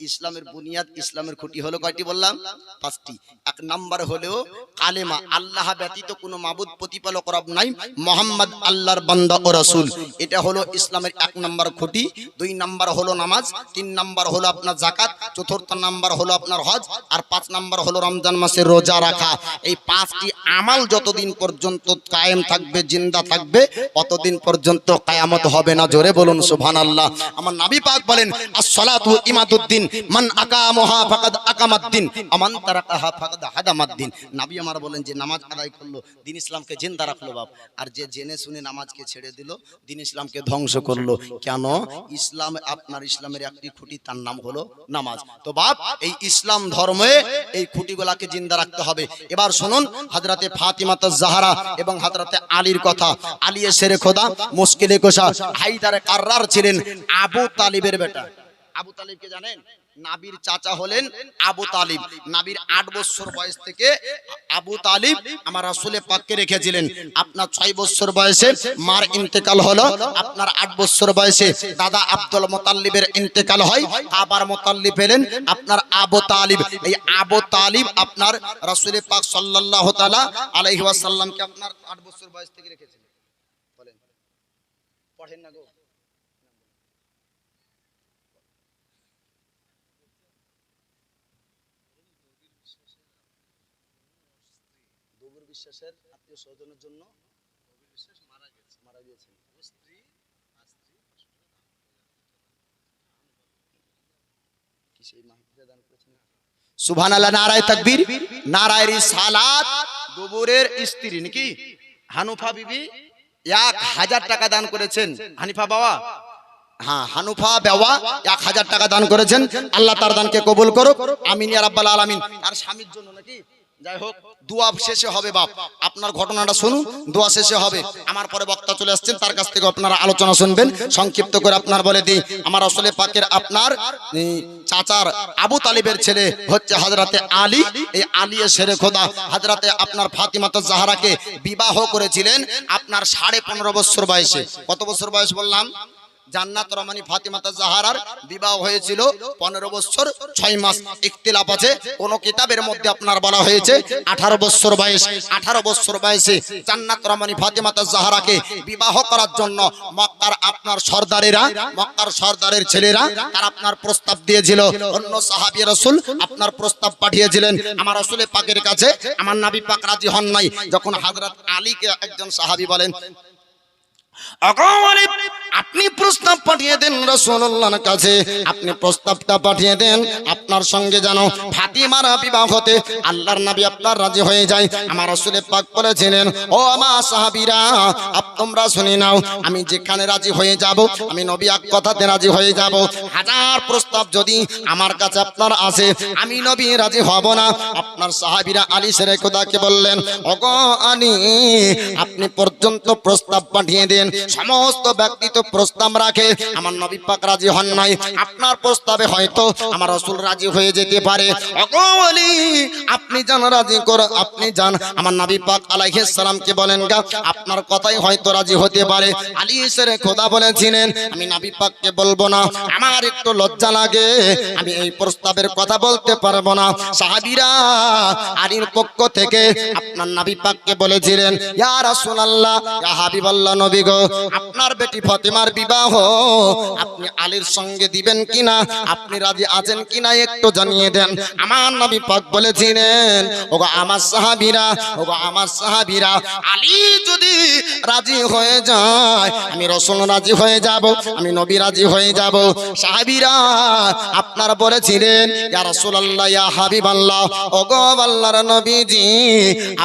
ইসলামের বুনিয়াদ ইসলামের খুঁটি হলো কয়টি বললাম? পাঁচটি। এক নাম্বার হলো কালেমা আল্লাহ ব্যতীত কোনো মাবুদ প্রতিপালক রব নাই মোহাম্মদ আল্লাহর বান্দা ও রাসূল। এটা হলো ইসলামের এক নাম্বার খুঁটি। দুই নাম্বার হলো নামাজ তিন নাম্বার হলো আপনার জাকাত চতুর্থ নাম্বার হলো আপনার হজ আর পাঁচ নাম্বার হলো রমজান মাসে রোজা রাখা। এই পাঁচটি আমাল যতদিন পর্যন্ত কায়েম থাকবে জিন্দা থাকবে ততদিন পর্যন্ত কায়ামত হবে না। জোরে বলুন সুবহানাল্লাহ। আমার নবী পাক বলেন as-salatu ধ্বংস করল। কেন? ইসলাম, আপনার ইসলামের একটি খুঁটি, তার নাম হলো নামাজ। তো বাপ, এই ইসলাম ধর্মে এই খুঁটিগুলাকে জিন্দা রাখতে হবে। এবার শুনুন, হাজরাতে ফাতিমা জাহারা এবং হাজরাতে আলীর কথা। আলী শেরে খোদা, মুশকিলে কোষা হাইদারে কার্রার ছিলেন আবু তালিবের বেটা। আবু তালিবকে জানেন? নাবির চাচা হলেন আবু তালিব। নাবির আট বছর বয়স থেকে আবু তালিব আমার রাসূলে পাককে রেখেছিলেন। আপনার ছয় বছর বয়সে মার ইন্তেকাল হলো, আপনার আট বছর বয়সে দাদা আব্দুল মোতাল্লিবের ইন্তেকাল হয়, আবার মোতাল্লিব এলেন আপনার আবু তালিব। এই আবু তালিব আপনার রাসূলে পাক সাল্লাল্লাহু তালা আলাইহি ওয়াসাল্লামকে আপনার আট বছর বয়স থেকে রেখেছিলেন। বলেন। পড়েন না গো। দবুর বিশ্বাসের আত্মীয় স্বজনের জন্য মারা গেছে। মারা গিয়েছেন। কি সেই মাহফিলে দান করেছেন? নারায়ে তাকবীর দবুরের স্ত্রী নাকি? হানুফা বিবি এক হাজার টাকা দান করেছেন। হানিফা বাবা? হ্যাঁ হানুফা বেওয়া এক হাজার টাকা দান করেছেন। আল্লাহ তার দানকে কবুল করুক। আমিন রাব্বাল আলামিন। আর স্বামীর জন্য নাকি যাই হোক দোয়া শেষে হবে বাপ। আপনার ঘটনাটা শুনুন দোয়া শেষে হবে। আমার পরে বক্তা চলে আসছেন তার কাছ থেকে আপনারা আলোচনা শুনবেন। সংক্ষিপ্ত করে আপনার বলে দিই আমার আসলে পাকের আপনার চাচার আবু তালিবের ছেলে হচ্ছে হাজরাতে আলী। এই আলী শেরে খোদা হাজরাতে আপনার ফাতিমাত জাহারাকে বিবাহ করেছিলেন। আপনার সাড়ে পনেরো বছর বয়সে। কত বছর বয়স বললাম? জান্নাত রমানি ফাতিমাতা জাহারার বিবাহ হয়েছিল পনেরো বছর, ছয় মাস ইখতিলাফ আছে। কোন কিতাবের মধ্যে আপনার বলা হয়েছে, আঠারো বছর বয়স, আঠারো বছর বয়সে জান্নাত রমানি ফাতিমাতা জাহারাকে বিবাহ করার জন্য মক্কার আপনার সর্দারেরা, মক্কার সর্দারের ছেলেরা, তার আপনার প্রস্তাব দিয়েছিল। অন্য সাহাবী রাসূল আপনার প্রস্তাব পাঠিয়েছিলেন, আমার রাসূলের পাকের কাছে আমার নবী পাক রাজি হন নাই। যখন হযরত আলীকে একজন সাহাবি বলেন আপনি প্রস্তাব পাঠিয়ে দেন রাসূলুল্লাহর কাছে, আপনি প্রস্তাবটা পাঠিয়ে দেন, আপনার সঙ্গে যেন ফাতিমার বিবাহ আল্লাহর নবী আপনার রাজি হয়ে যায়। আমার রাসূলে পাক বলেছিলেন, ও আমার সাহাবীরা, আপ শুনে নাও, আমি যেখানে রাজি হয়ে যাব, আমি নবী এক কথাতে রাজি হয়ে যাব। হাজার প্রস্তাব যদি আমার কাছে আপনার আসে, আমি নবী রাজি হব না। আপনার সাহাবীরা আলী সেরে খোদাকে বললেন, ওগো আলী, আপনি পর্যন্ত প্রস্তাব পাঠিয়ে দেন সমস্ত ব্যক্তি তো প্রস্তাব রাখে, আমার নবী পাক রাজি হন নাই, আপনার প্রস্তাবে হয়তো আমার রসুল রাজি হয়ে যেতে পারে। আলী আপনি জান রাজি কর, আপনি জান আমার নবী পাক আলাইহিস সালামকে বলেন, গা, আপনার কথাই হয়তো রাজি হতে পারে। আলী সেরে খোদা বলেছিলেন, আমি নবী পাককে বলব না, আমার একটু লজ্জা লাগে, আমি এই প্রস্তাবের কথা বলতে পারব না। সাহাবীরা আলীর পক্ষ থেকে আপনার নবী পাককে বলেছিলেন, ইয়া রাসূলুল্লাহ, ইয়া হাবিবাল্লাহ নবী গো আপনার বেটি ফাতিমার বিবাহ আপনি আলীর সঙ্গে দিবেন কিনা? আপনি রাজি আছেন কিনা একটু জানিয়ে দেন। আমার নবী পাক বলেছিলেন, ওগো আমার সাহাবীরা, ওগো আমার সাহাবীরা, আলী যদি রাজি হয়ে যায়, আমি রসুল রাজি হয়ে যাব, আমি নবী রাজি হয়ে যাব। সাহাবীরা আপনার বলেছিলেন, ইয়া রাসূলুল্লাহ, ইয়া হাবিবাল্লাহ, ওগো আল্লাহর নবীজি,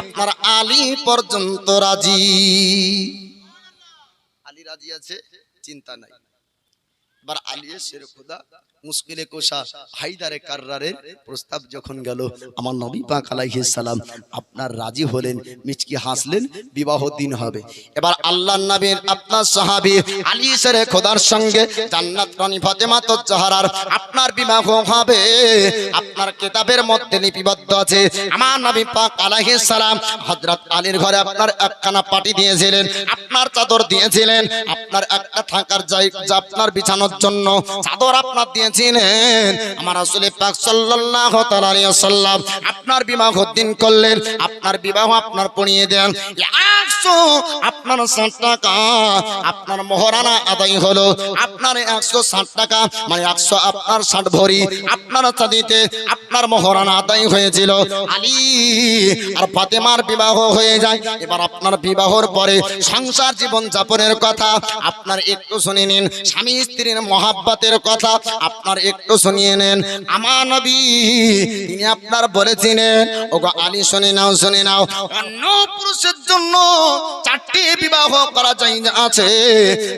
আপনার আলী পর্যন্ত রাজি। আলী রাজি আছে, চিন্তা নাই। এবার আলী শের খোদা মুশকিলে কোষা হাইদারে প্রস্তাব যখন গেল, আমার নবী পাক আলাইহিস সালাম আপনার রাজি হলেন, মিচকি হাসলেন, বিবাহ দিন হবে। এবার আল্লাহর নবীর আপনার সাহাবী আলী সেরে খোদার সঙ্গে জান্নাত রানী ফাতেমা তো আপনার বিবাহ হবে। আপনার কিতাবের মধ্যে লিপিবদ্ধ আছে, আমার নবী পাক আলাইহিস সালাম হযরত আলীর ঘরে আপনার একখানা পাটি দিয়েছিলেন। আপনার চাদর দিয়েছিলেন, আপনার একটা থাকার আপনার বিছানোর জন্য চাদর আপনার দিয়েছিলেন। আমার রাসূলের পাক ওয়াসাল্লাম আপনার বিবাহ দিন করলেন, আপনার বিবাহ আপনার পড়িয়ে দেন। আপনার ষাট টাকা, আপনার মহারানা আদায় হলো। আপনার একশো ষাট টাকা মানে একশো আপনার ষাট ভরি আপনার চাঁদিতে আপনার মহারানা আদায় হয়েছিল। আলী আর ফাতেমার বিবাহ হয়ে যায়। এবার আপনার বিবাহর পরে সংসার জীবন যাপনের কথা, আপনার একটু শুনে নিন, স্বামী স্ত্রীর মহাব্বাতের কথা, আপনার একটু শুনিয়ে নেন। আমার নবী, তিনি আপনার বলেছিলেন, ওগো আলী শুনে নাও শুনে নাও, অন্য পুরুষের জন্য চারটি বিবাহ করা যায় আছে।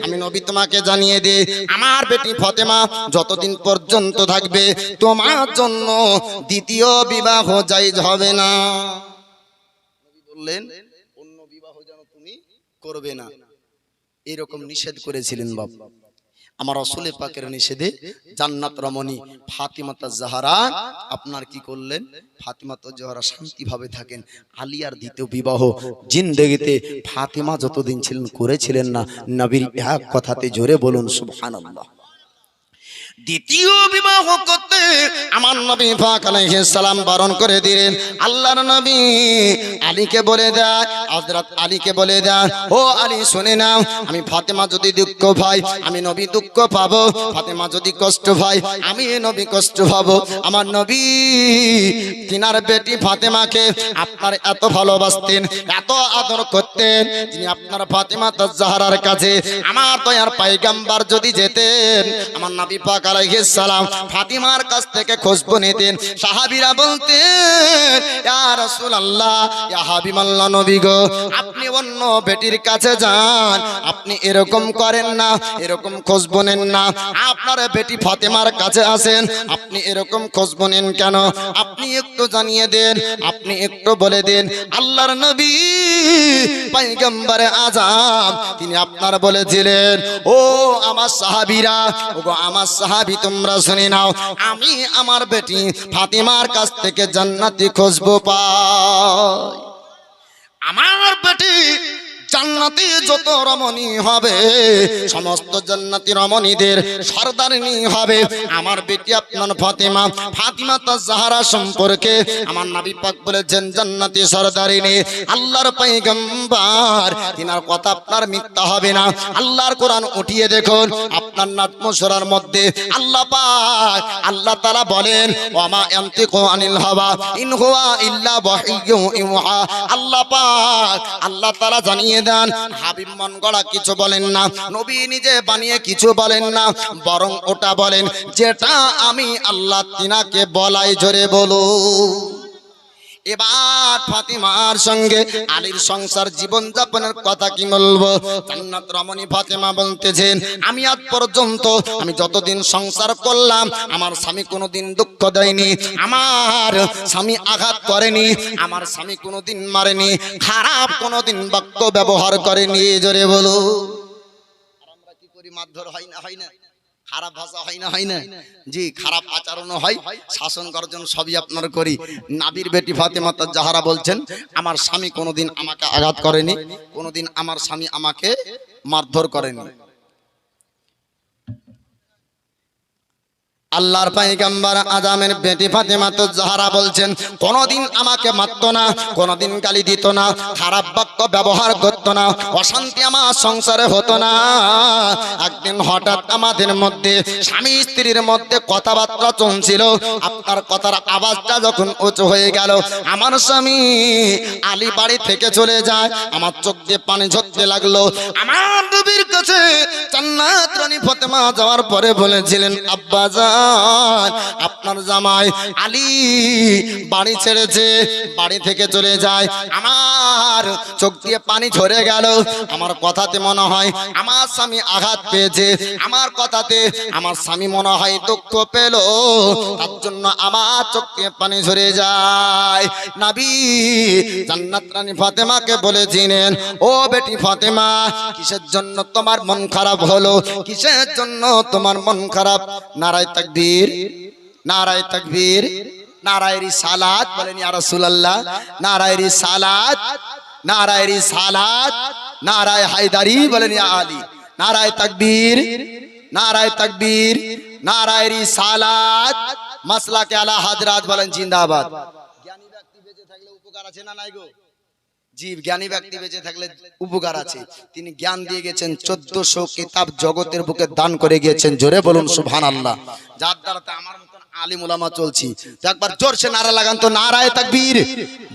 আমি নবী তোমাকে জানিয়ে দিই, আমার বেটি ফতেমা যতদিন পর্যন্ত থাকবে, তোমার জন্য দ্বিতীয় বিবাহ জায়েজ হবে না। বললেন অন্য বিবাহ যেন তুমি করবে না। এরকম নিষেধ করেছিলেন বাপ। আমার অসলে পাকের নিষেধে জান্নাত রমণী ফাতিমাতা জাহারা আপনার কি করলেন? ফাতিমাতা জাহারা শান্তিভাবে থাকেন। আলিয়ার দ্বিতীয় বিবাহ জিন্দেগিতে ফাতিমা যতদিন ছিলেন করেছিলেন না নবীর এক কথাতে জোরে বলুন সুবহানাল্লাহ। দ্বিতীয় বিবাহ করতে আমার নবী পাক আলাইহিস সালাম বারণ করে দিলেন। আল্লাহর নবী আলীকে বলে দেয়, হযরত আলীকে বলে দেয়, ও আলী, শুনে নাও, আমি ফাতেমা যদি দুঃখ পাই, আমি নবী দুঃখ পাবো। ফাতেমা যদি কষ্ট পাই আমি নবী কষ্ট পাবো। আমার নবী তিনার বেটি ফাতেমাকে আপনার এত ভালোবাসতেন, এত আদর করতেন, যিনি আপনার ফাতেমা তাজহারার কাছে। আমার দয়ার পাইগাম্বার যদি যেতেন, আমার নবী পাক সালাম। ফাতিমার কাছ থেকে খুশবু নিতেন। সাহাবীরা বলতেন, ইয়া রাসূলুল্লাহ, ইয়া হাবিবাল্লাহ নবী গো, আপনি অন্য বেটির কাছে যান। আপনি এরকম করেন না, এরকম খুশবু নেন না। আপনার বেটি ফাতেমার কাছে আসেন। আপনি এরকম খুশবু নেন কেন? আপনি একটু জানিয়ে দেন, আপনি একটু বলে দেন। আল্লাহর নবী পয়গম্বর আজম তিনি আপনার বলেছিলেন, ও আমার সাহাবীরা, ওগো আমার সাহাবী তোমরা শুনি নাও আমি আমার বেটি ফাতিমার কাছ থেকে জান্নাতি খুঁজবো পা আমার বেটি জান্নাতি যত রমণী হবে, সমস্ত জান্নাতি রমণীদের সর্দারিনী হবে। আমার বেটি আপনার ফাতিমা ফাতিমা তো জাহারা সম্পর্কে আমার নবী পাক বলেছেন, জান্নাতি সর্দারিনী আল্লাহর পয়গম্বর। তিনার কথা আপনার মিথ্যা হবে না। আল্লাহর কোরআন উঠিয়ে দেখুন, আপনার নাটমসরার মধ্যে আল্লাহ পাক, আল্লাহ তাআলা বলেন, ওয়ামা ইয়ান্তিকু আনিল হাওয়া, ইন হুয়া ইল্লা ওয়াহিয়্যু ইউহা। আল্লাহ পাক, আল্লাহ তাআলা জানিয়ে দেন হাবিব মন গড়া কিছু বলেন না, নবী নিজে বানিয়ে কিছু বলেন না, বরং ওটা বলেন, যেটা আমি আল্লাহ তিনাকে বলাই জোরে বলো এবার ফাতিমার সঙ্গে আলীর সংসার জীবন যাপনের কথা কি বলব? জান্নাত রমণী ফাতিমা বলতেছেন, আমি আজ পর্যন্ত, আমি যতদিন সংসার করলাম, আমার স্বামী কোনোদিন দুঃখ দেয়নি, আমার স্বামী আঘাত করেনি, আমার স্বামী কোনোদিন মারেনি, খারাপ কোনোদিন বাক্য ব্যবহার করেনি। জোরে বলো আর আমরা কি করি? মারধর হয় না হয় না? খারাপ ভাষা হয় না হয় না? জি খারাপ আচরণও হয়। শাসন করার জন্য সবই আপনার করি। নাবির বেটি ফাতেমা তার যাহারা বলছেন আমার স্বামী কোনোদিন আমাকে আঘাত করেনি কোনোদিন আমার স্বামী আমাকে মারধর করেনি। আল্লাহর পাইগাম্বার আজামের বেটি ফাতেমা তো জাহারা বলছেন, কোনোদিন আমাকে মারতো না, কোনোদিন গালি দিত না, খারাপ বাক্য ব্যবহার করতো না, অশান্তি আমার সংসারে হতো না। একদিন হঠাৎ আমাদের মধ্যে, স্বামী স্ত্রীর মধ্যে কথাবার্তা চলছিল। আপনার কথার আওয়াজটা যখন উঁচু হয়ে গেল, আমার স্বামী আলী বাড়ি থেকে চলে যায়, আমার চোখ দিয়ে পানি ঝরতে লাগল। আমার নবীর কাছে জান্নাত রানী ফাতেমা যাওয়ার পরে বলেছিলেন, আব্বা আব্বাজান আপনার জামাই আলী বাড়ি ছেড়েছে, বাড়ি থেকে চলে যায়। আমার চোখ দিয়ে পানি ঝরে গেল, আমার কথাতে মনে হয় আমার স্বামী আঘাত পেয়েছে। আমার কথাতে আমার স্বামী মনে হয় দুঃখ পেল, তার জন্য আমার চোখ দিয়ে পানি ঝরে যায়। নাবি, জান্নাত রানী ফাতেমাকে বলেছিলেন, ও বেটি ফাতেমা, কিসের জন্য তোমার মন খারাপ হলো? কিসের জন্য তোমার মন খারাপ? নারায় তাকবীর, নারায় তাকবীর নারায়ের সালাত বলেন ইয়া রাসূলুল্লাহ নারায়ের সালাত নারায়ের সালাত নারায় হায়দারি বলেন ইয়া আলী, নারায় তাকবীর নারায় তাকবীর নারায়ের সালাত মাসলাকে আলা হাজরাত বলেন জিন্দাবাদ। জ্ঞানী ব্যক্তি বেঁচে থাকলে উপকার আছে না নাই গো? জীব জ্ঞানী ব্যক্তি বেঁচে থাকলে উপকার আছে। তিনি জ্ঞান দিয়ে গেছেন চোদ্দশো কিতাব জগতের বুকে দান করে গিয়েছেন। জোরে বলুন সুভান আল্লাহ যার দ্বারাতে আমার মতন আলিম ওলামা চলছি। তো একবার জোরসে নারা লাগান তো নারায় তাকবীর।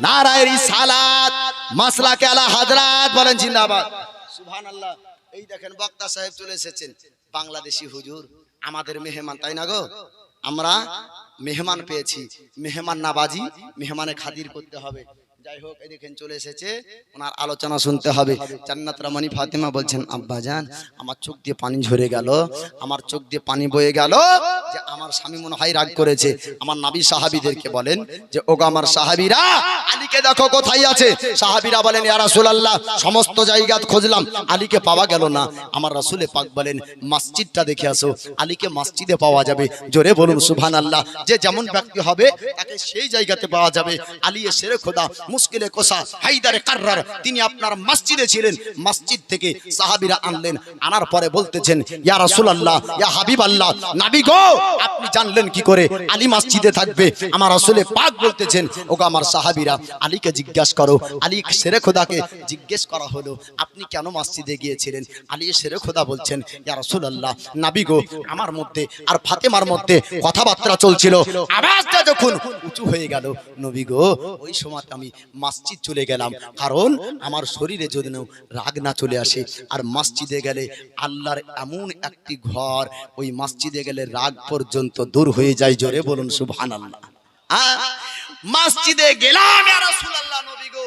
নারায়ের সালাত মাসলাকে আলা হাজরাত বলেন জিন্দাবাদ। সুভান আল্লাহ এই দেখেন বক্তা সাহেব চলে এসেছেন। বাংলাদেশি হুজুর আমাদের মেহমান তাই না গো? আমরা মেহমান পেয়েছি। মেহমান নাবাজি মেহমানে খাদির করতে হবে। যাই হোক দেখেন চলে এসেছে। ওনার আলোচনা শুনতে হবে। জান্নাত রমণী ফাতেমা বলছেন, আব্বা জান, আমার চোখ দিয়ে পানি ঝরে গেল। আমার চোখ দিয়ে পানি বয়ে গেল যে আমার স্বামী মনে হয় রাগ করেছে। আমার নাবি সাহাবীদেরকে বলেন যে, ওগো আমার সাহাবীরা, আলীকে দেখো কোথায় আছে? সাহাবীরা বলেন, ইয়া রাসূলুল্লাহ, সমস্ত জায়গা খুঁজলাম। আলীকে পাওয়া গেল না। আমার রাসূলে পাক বলেন, মসজিদটা দেখে আসো। আলীকে মসজিদে পাওয়া যাবে। জোরে বলুন, সুবহানাল্লাহ। যে যেমন ব্যক্তি হবে, তাকে সেই জায়গাতে পাওয়া যাবে। আলী এ শেরে খোদা মুশকিলে কোসা হাইদারে কাররার। তিনি আপনার মসজিদে ছিলেন। মসজিদ থেকে সাহাবীরা আনলেন। আনার পরে বলতেছেন, ইয়া রাসূলুল্লাহ, ইয়া হাবিবাল্লাহ, নবী গো, আপনি জানলেন কি করে? আলী মসজিদে থাকবে। আমার রাসূলে পাক বলতেছেন, ওগো আমার সাহাবীরা, আলীকে জিজ্ঞাসা করো। আলী শেরে খোদাকে জিজ্ঞেস করা হলো, আপনি কেন মসজিদে গিয়েছিলেন? আলী শেরে খোদা বলছেন, ইয়া রাসূলুল্লাহ, নবী গো, আমার মধ্যে আর ফাতেমার মধ্যে কথাবার্তা চলছিল। আওয়াজটা যখন উঁচু হয়ে গেল, নবী গো, ওই সময় আমি মসজিদ চলে গেলাম। কারণ আমার শরীরে যদি রাগ না চলে আসে। আর মসজিদে গেলে আল্লাহর এমন একটি ঘর, ওই মসজিদে গেলে রাগ পর্যন্ত দূর হয়ে যায়। জোরে বলুন, সুবহানাল্লাহ। আল্লাহ মসজিদে গেলাম নবী গো।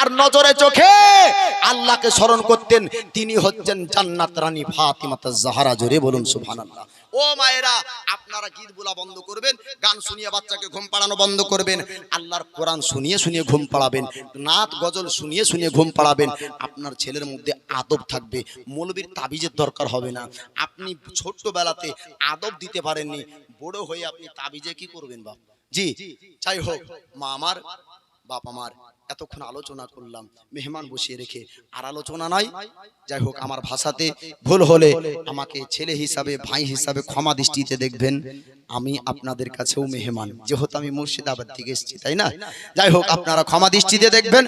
আর নজরে চোখে আল্লাহকে স্মরণ করতেন। তিনি হচ্ছেন জান্নাত রানী ফাতিমাতা জাহারা। জোরে বলুন, সুবহানাল্লাহ। ও মায়েরা, আপনারা গীত বলা বন্ধ করবেন, গান শুনিয়ে বাচ্চাকে ঘুম পাড়ানো বন্ধ করবেন, আল্লাহর কোরআন শুনিয়ে শুনিয়ে ঘুম পাড়াবেন, নাত গজল শুনিয়ে শুনিয়ে ঘুম পাড়াবেন, আপনার ছেলের মধ্যে আদব থাকবে, মৌলবীর তাবিজের দরকার হবে না। আপনি ছোট্টবেলাতে আদব দিতে পারেননি, বড় হয়ে আপনি তাবিজে কি করবেন বাপ? জি, যাই হোক, মা আমার, বাপ আমার। এতক্ষণ আলোচনা করলাম, মেহমান বসিয়ে রেখে। আর আলোচনা নয়, যাই হোক, আমার ভাষাতে ভুল হলে আমাকে ছেলে হিসাবে, ভাই হিসাবে ক্ষমা দৃষ্টিতে দেখবেন। আমি আপনাদের কাছেও মেহমান, যেহেতু আমি মুর্শিদাবাদ থেকে এসেছি, তাই না? যাই হোক, আপনারা ক্ষমা দৃষ্টিতে দেখবেন।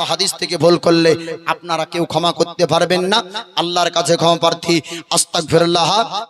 ও হাদিস থেকে ভুল করলে আপনারা কেউ ক্ষমা করতে পারবেন না। আল্লাহর কাছে ক্ষমা প্রার্থী, আস্তাগফিরুল্লাহ।